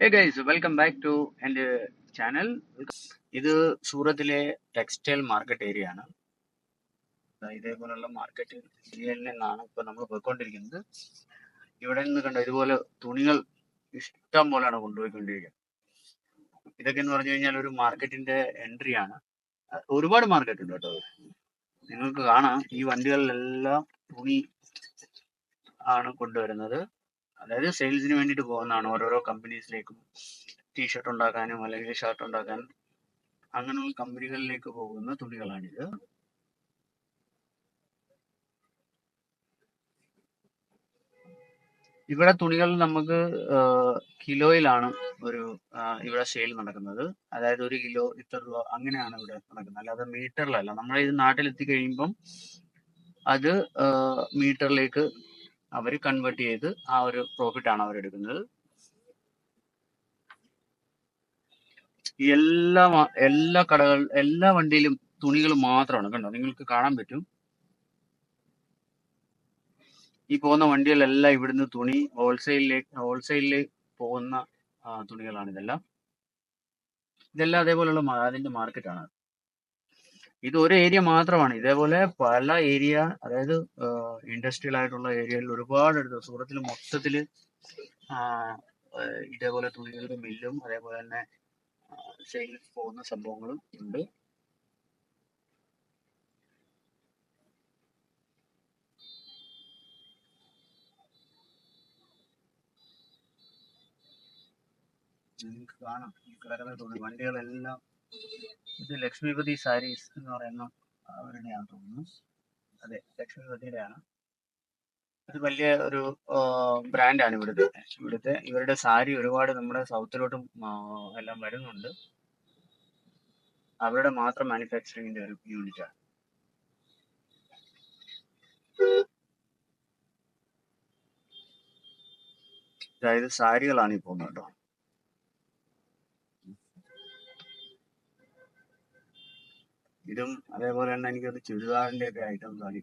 Hey guys welcome back to എന്റെ channel ഇത് സൂറത്തിലെ ടെക്സ്റ്റൈൽ മാർക്കറ്റ് ഏരിയ ആണ്. ഇതേപോലുള്ള മാർക്കറ്റ് ഏരിയയിൽ നിന്നാണ് ഇപ്പൊ നമ്മൾ പോയിക്കൊണ്ടിരിക്കുന്നത്. ഇവിടെ നിന്ന് കണ്ട ഇതുപോലെ തുണികൾ ഇഷ്ടം പോലെയാണ് കൊണ്ടുപോയിക്കൊണ്ടിരിക്കുന്നത്. ഇതൊക്കെ എന്ന് പറഞ്ഞു കഴിഞ്ഞാൽ ഒരു മാർക്കറ്റിന്റെ എൻട്രി ആണ്. ഒരുപാട് മാർക്കറ്റ് ഉണ്ട് കേട്ടോ. നിങ്ങൾക്ക് കാണാം ഈ വണ്ടികളിലെല്ലാം തുണി ആണ് കൊണ്ടുവരുന്നത്. അതായത് സെയിൽസിന് വേണ്ടിയിട്ട് പോകുന്നതാണ്. ഓരോരോ കമ്പനീസിലേക്കും ടീഷർട്ട് ഉണ്ടാക്കാനും അല്ലെങ്കിൽ ഷർട്ട് ഉണ്ടാക്കാനും അങ്ങനെയുള്ള കമ്പനികളിലേക്ക് പോകുന്ന തുണികളാണിത്. ഇവിടെ തുണികൾ നമുക്ക് കിലോയിലാണ് ഒരു ഇവിടെ സെയിൽ നടക്കുന്നത്. അതായത് ഒരു കിലോ ഇത്ര രൂപ അങ്ങനെയാണ് ഇവിടെ നടക്കുന്നത്. അല്ലാതെ മീറ്ററിലല്ല. നമ്മൾ ഇത് നാട്ടിൽ എത്തിക്കഴിയുമ്പം അത് മീറ്ററിലേക്ക് അവർ കൺവേർട്ട് ചെയ്ത് ആ ഒരു പ്രോഫിറ്റ് ആണ് അവരെടുക്കുന്നത് എല്ലാ എല്ലാ കടകൾ എല്ലാ വണ്ടിയിലും തുണികൾ മാത്രമാണ് കണ്ടോ? നിങ്ങൾക്ക് കാണാൻ പറ്റും. ഈ പോകുന്ന വണ്ടികളെല്ലാം ഇവിടുന്ന് തുണി ഹോൾസെയിലിലേക്ക് ഹോൾസെയിലിൽ പോകുന്ന തുണികളാണ് ഇതെല്ലാം. ഇതെല്ലാം അതേപോലെയുള്ള അതിന്റെ മാർക്കറ്റാണ് ഇത് ഒരു ഏരിയ മാത്രമാണ്. ഇതേപോലെ പല ഏരിയ അതായത് ഇൻഡസ്ട്രിയൽ ആയിട്ടുള്ള ഏരിയയിൽ ഒരുപാട് എടുത്ത് സൂറത്തിൽ മൊത്തത്തിൽ ഇതേപോലെ തുണികളുടെ മില്ലും അതേപോലെ തന്നെ സെയിൽസ് പോകുന്ന സംഭവങ്ങളും ഉണ്ട്. നിങ്ങൾക്ക് കാണാം. ഈ കിടക്കുന്ന തുണി വണ്ടികളെല്ലാം ഇത് ലക്ഷ്മിപതി സാരീസ് എന്ന് പറയുന്ന അവരുടെയാണ് തോന്നുന്നു. അതെ ലക്ഷ്മിപതിയുടെയാണ്. ഇത് വലിയ ഒരു ബ്രാൻഡാണ് ഇവിടുത്തെ. ഇവിടുത്തെ ഇവരുടെ സാരി ഒരുപാട് നമ്മുടെ സൗത്തിലോട്ടും എല്ലാം വരുന്നുണ്ട്. അവരുടെ മാത്രം മാനുഫാക്ചറിങ്ങിന്റെ ഒരു യൂണിറ്റ് ആണ്. അതായത് സാരികളാണ് ഈ പോകുന്നത് കേട്ടോ. ഇതും അതേപോലെ തന്നെ എനിക്കത് ചുരിദാറിന്റെ ഒക്കെ ഐറ്റംസ് ആണ് ഈ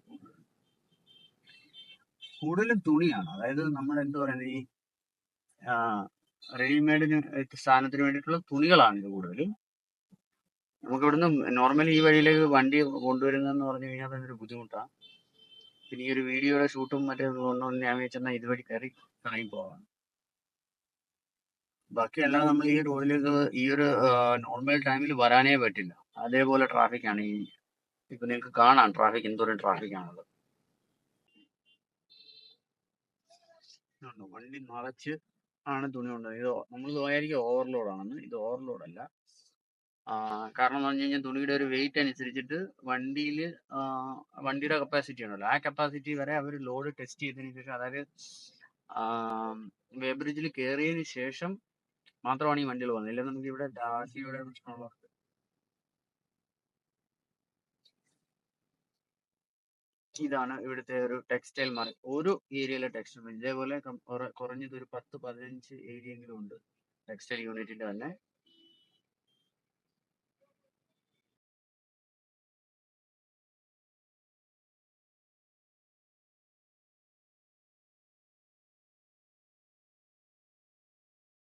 കൂടുതലും തുണിയാണ്. അതായത് നമ്മൾ എന്താ പറയുന്നത് ഈ റെഡിമെയ്ഡിന് സ്ഥാനത്തിന് വേണ്ടിയിട്ടുള്ള തുണികളാണ് ഇത് കൂടുതലും. നമുക്ക് ഇവിടുന്ന് നോർമലി ഈ വഴിയിലേക്ക് വണ്ടി കൊണ്ടുവരുന്നതെന്ന് പറഞ്ഞു കഴിഞ്ഞാൽ ഒരു ബുദ്ധിമുട്ടാണ്. പിന്നെ ഈ ഒരു വീഡിയോയുടെ ഷൂട്ടും മറ്റേ കൊണ്ടുവന്ന് ഞാൻ വെച്ചെന്നാൽ ഇതുവഴി കയറി ഇറങ്ങി പോവാണ്. ബാക്കി നമ്മൾ ഈ റോഡിലേക്ക് ഈ ഒരു നോർമൽ ടൈമിൽ വരാനേ പറ്റില്ല. അതേപോലെ ട്രാഫിക് ആണ് ഈ ഇപ്പൊ നിങ്ങൾക്ക് കാണാം ട്രാഫിക് എന്തോരം ട്രാഫിക് ആണുള്ളത് ഇതുണ്ടോ? വണ്ടി നിറച്ച് ആണ് തുണി കൊണ്ടത് ഇത് നമ്മൾ വിചാരിക്കും ഓവർലോഡ് ആണെന്ന്. ഇത് ഓവർലോഡ് അല്ല. കാരണം എന്ന് പറഞ്ഞു കഴിഞ്ഞാൽ തുണിയുടെ ഒരു വെയിറ്റ് അനുസരിച്ചിട്ട് വണ്ടിയിൽ വണ്ടിയുടെ കപ്പാസിറ്റി ഉണ്ടല്ലോ ആ കപ്പാസിറ്റി വരെ അവർ ലോഡ് ടെസ്റ്റ് ചെയ്തതിന് ശേഷം അതായത് വേബ്രിഡ്ജിൽ കയറിയതിന് ശേഷം മാത്രമാണ് ഈ വണ്ടികൾ വന്നത്. ഇല്ലെങ്കിൽ നമുക്ക് ഇവിടെ ഡാസിയുടെ പ്രശ്നമുള്ള ഇതാണ് ഇവിടുത്തെ ഒരു ടെക്സ്റ്റൈൽ മാർക്കറ്റ് ഓരോ ഏരിയയിലെ ടെക്സ്റ്റൈൽ ഇതേപോലെ കുറഞ്ഞത് ഒരു പത്ത് പതിനഞ്ച് ഏരിയ എങ്കിലും ഉണ്ട്. ടെക്സ്റ്റൈൽ യൂണിറ്റിന്റെ തന്നെ.